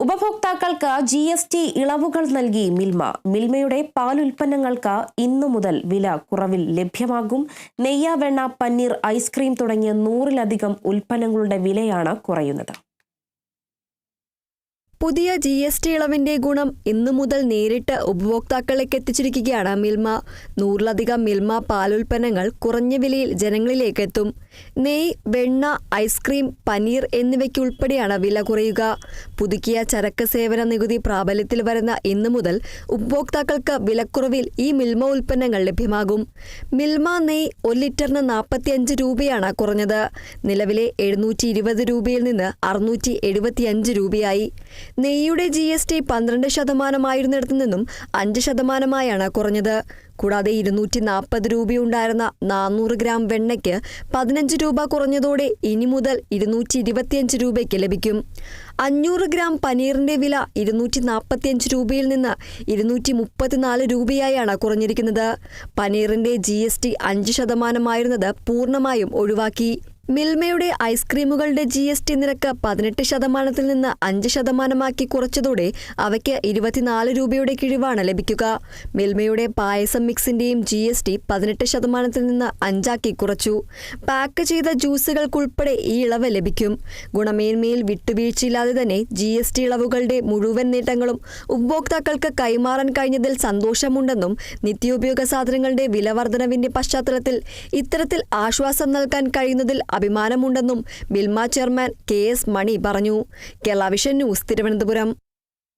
ഉപഭോക്താക്കൾക്ക് G S T ഇളവുകൾ നൽകി മിൽമ. മിൽമയുടെ പാലുൽപ്പന്നങ്ങൾക്ക് ഇന്നു മുതൽ വില കുറവിൽ ലഭ്യമാകും. നെയ്യ വെണ്ണ ഐസ്ക്രീം തുടങ്ങിയ നൂറിലധികം ഉൽപ്പന്നങ്ങളുടെ വിലയാണ് കുറയുന്നത്. പുതിയ ജി എസ് ടി ഇളവിന്റെ ഗുണം ഇന്നു മുതൽ നേരിട്ട് ഉപഭോക്താക്കളിലേക്ക് എത്തിച്ചിരിക്കുകയാണ് മിൽമ. നൂറിലധികം മിൽമ പാലുൽപ്പന്നങ്ങൾ കുറഞ്ഞ വിലയിൽ ജനങ്ങളിലേക്ക് എത്തും നെയ് വെണ്ണ ഐസ്ക്രീം പനീർ എന്നിവയ്ക്കുൾപ്പെടെയാണ് വില കുറയുക. പുതുക്കിയ ചരക്ക് സേവന നികുതി പ്രാബല്യത്തിൽ വരുന്ന ഇന്നു മുതൽ ഉപഭോക്താക്കൾക്ക് വിലക്കുറവിൽ ഈ മിൽമ ഉൽപ്പന്നങ്ങൾ ലഭ്യമാകും. മിൽമ നെയ് ഒരു ലിറ്ററിന് നാൽപ്പത്തിയഞ്ച് രൂപയാണ് കുറഞ്ഞത്. നിലവിലെ എഴുന്നൂറ്റി രൂപയിൽ നിന്ന് അറുന്നൂറ്റി രൂപയായി. നെയ്യുടെ ജി എസ് ടി പന്ത്രണ്ട് ശതമാനമായിരുന്നിടത്തു നിന്നും അഞ്ച് ശതമാനമായാണ് കുറഞ്ഞത്. കൂടാതെ ഇരുന്നൂറ്റി നാൽപ്പത് രൂപയുണ്ടായിരുന്ന നാനൂറ് ഗ്രാം വെണ്ണയ്ക്ക് പതിനഞ്ച് രൂപ കുറഞ്ഞതോടെ ഇനി മുതൽ ഇരുന്നൂറ്റി ഇരുപത്തിയഞ്ച് രൂപയ്ക്ക് ലഭിക്കും. അഞ്ഞൂറ് ഗ്രാം പനീറിന്റെ വില ഇരുന്നൂറ്റി നാൽപ്പത്തിയഞ്ച് രൂപയിൽ നിന്ന് ഇരുന്നൂറ്റി മുപ്പത്തിനാല് രൂപയായാണ് കുറഞ്ഞിരിക്കുന്നത്. പനീറിന്റെ ജി എസ് ടി അഞ്ച് ശതമാനമായിരുന്നത് പൂർണമായും ഒഴിവാക്കി. മിൽമയുടെ ഐസ്ക്രീമുകളുടെ ജി എസ് ടി നിരക്ക് പതിനെട്ട് ശതമാനത്തിൽ നിന്ന് അഞ്ച് ശതമാനമാക്കി കുറച്ചതോടെ അവയ്ക്ക് ഇരുപത്തിനാല് രൂപയുടെ കിഴിവാണ് ലഭിക്കുക. മിൽമയുടെ പായസം മിക്സിന്റെയും ജി എസ് ടി പതിനെട്ട് ശതമാനത്തിൽ നിന്ന് അഞ്ചാക്കി കുറച്ചു. പാക്ക് ചെയ്ത ജ്യൂസുകൾക്കുൾപ്പെടെ ഈ ഇളവ് ലഭിക്കും. ഗുണമേന്മയിൽ വിട്ടുവീഴ്ചയില്ലാതെ തന്നെ ജി എസ് ടി ഇളവുകളുടെ മുഴുവൻ നേട്ടങ്ങളും ഉപഭോക്താക്കൾക്ക് കൈമാറാൻ കഴിഞ്ഞതിൽ സന്തോഷമുണ്ടെന്നും നിത്യോപയോഗ സാധനങ്ങളുടെ വിലവർദ്ധനവിന്റെ പശ്ചാത്തലത്തിൽ ഇത്തരത്തിൽ ആശ്വാസം നൽകാൻ കഴിയുന്നതിൽ അഭിമാനമുണ്ടെന്നും ബിൽമ ചെയർമാൻ കെ എസ് മണി പറഞ്ഞു. Kerala vision news Thiruvananthapuram.